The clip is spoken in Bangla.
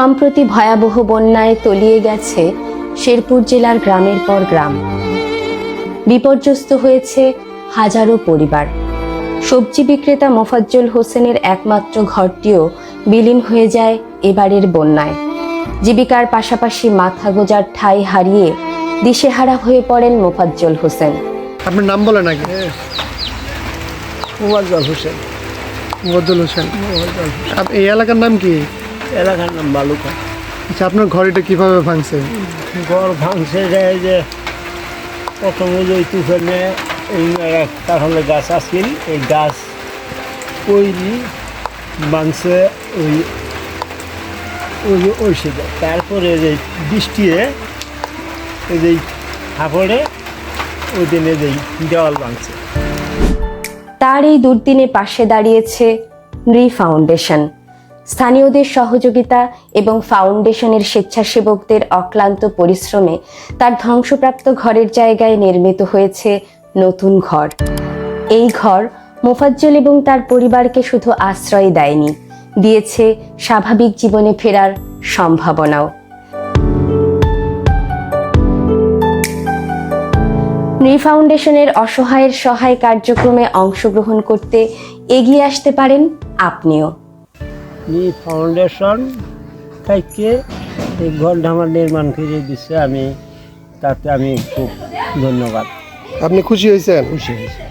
সম্প্রতি ভয়াবহ বন্যায় তলিয়ে গেছে শেরপুর জেলার গ্রামের পর গ্রাম। বিপর্যস্ত হয়েছে হাজারো পরিবার। সবজি বিক্রেতা মোফাজ্জল হোসেনের একমাত্র ঘরটিও বিলীন হয়ে যায় এবারের বন্যায়। জীবিকার পাশাপাশি মাথা গোজার ঠাঁই হারিয়ে দিশেহারা হয়ে পড়েন মোফাজ্জল হোসেন। আপনার নাম বলেন আগে। মোবাজ্জল হোসেন। মুবদ্দুল হোসেন। এই এলাকার নাম কি? এলাকার নাম বালুকা। আচ্ছা আপনার ঘর এটা কীভাবে ভাঙছে? ঘর ভাঙছে যায় যে প্রথমে যে তুফানে এই কাঁঠালের গাছ আসছিল এই গাছ কইরি ভাঙছে ওই ওই ওই সেটা। তারপরে যে বৃষ্টিয়ে এই যে হাফড়ে ওই দিনে যেই দেওয়াল ভাঙছে। তার এই দুর্দিনে পাশে দাঁড়িয়েছে নৃ ফাউন্ডেশন। স্থানীয়দের সহযোগিতা এবং ফাউন্ডেশনের স্বেচ্ছাসেবকদের অক্লান্ত পরিশ্রমে তার ধ্বংসপ্রাপ্ত ঘরের জায়গায় নির্মিত হয়েছে নতুন ঘর। এই ঘর মোফাজ্জল এবং তার পরিবারকে শুধু আশ্রয় দেয়নি, দিয়েছে স্বাভাবিক জীবনে ফেরার সম্ভাবনাও। নৃ ফাউন্ডেশনের অসহায়ের সহায় কার্যক্রমে অংশগ্রহণ করতে এগিয়ে আসতে পারেন আপনিও। নি ফাউন্ডেশন থেকে এই ঘরটা আমার নির্মাণ করে দিচ্ছে আমি তাতে আমি খুব ধন্যবাদ। আপনি খুশি হয়েছেন? খুশি হয়েছি।